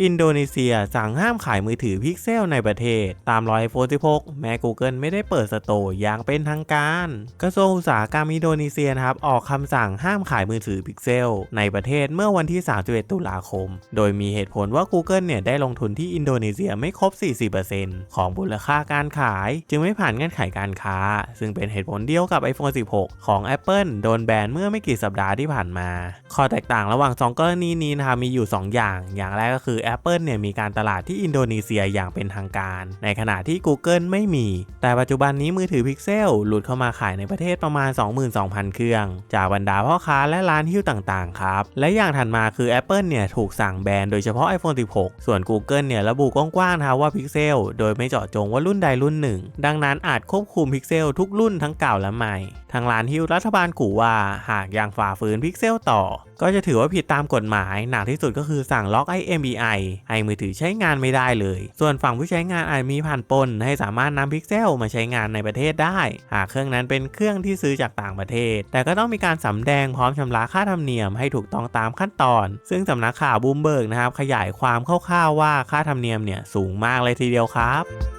อินโดนีเซียสั่งห้ามขายมือถือพิกเซลในประเทศ ตามรอย iPhone 16แม้ Google ไม่ได้เปิดสโตร์อย่างเป็นทางการ กระทรวงอุตสาหกรรมอินโดนีเซียนะครับออกคำสั่งห้ามขายมือถือพิกเซลในประเทศเมื่อวันที่ 31 ตุลาคม โดยมีเหตุผลว่า Google เนี่ยได้ลงทุนที่อินโดนีเซียไม่ครบ 40%ของมูลค่าการขาย จึงไม่ผ่านเงื่อนไขการค้า ซึ่งเป็นเหตุผลเดียวกับ iPhone 16 ของ Apple โดนแบนเมื่อไม่กี่สัปดาห์ที่ผ่านมา ข้อแตกต่างระหว่าง 2 กรณีนี้นะครับมีอยู่ 2 อย่าง อย่างแรกก็คือ Apple เนี่ยมีการตลาดที่อินโดนีเซียอย่างเป็นทางการ ในขณะที่ Google ไม่มี แต่ปัจจุบันนี้มือถือ Pixel หลุดเข้ามาขายในประเทศประมาณ 22,000 เครื่อง จากบรรดาพ่อค้าและร้านฮิ้วต่างๆครับ และอย่างถัดมาคือ Apple เนี่ยถูกสั่งแบนโดยเฉพาะ iPhone 16 ส่วน Google เนี่ยระบุกว้างๆนะครับว่า Pixel โดยไม่เจาะจงว่ารุ่นใดรุ่นหนึ่ง ดังนั้นอาจควบคุม Pixel ทุกรุ่นทั้งเก่าและใหม่ ทางร้านฮิวรัฐบาลกูว่าหากยังฝ่าฝืน Pixel ต่อ ก็จะถือว่าผิดตามกฎหมาย หนักที่สุดก็คือสั่งล็อก IMEI ให้มือถือใช้งานไม่ได้เลย ส่วนฝั่งผู้ใช้งานอาจมีผ่านปนให้สามารถนำพิกเซลมาใช้งานในประเทศได้ หากเครื่องนั้นเป็นเครื่องที่ซื้อจากต่างประเทศ แต่ก็ต้องมีการสำแดงพร้อมชำระค่าธรรมเนียมให้ถูกต้องตามขั้นตอน ซึ่งสำนักข่าวบูมเบิร์กนะครับขยายความคร่าวๆว่าค่าธรรมเนียมเนี่ยสูงมากเลยทีเดียวครับ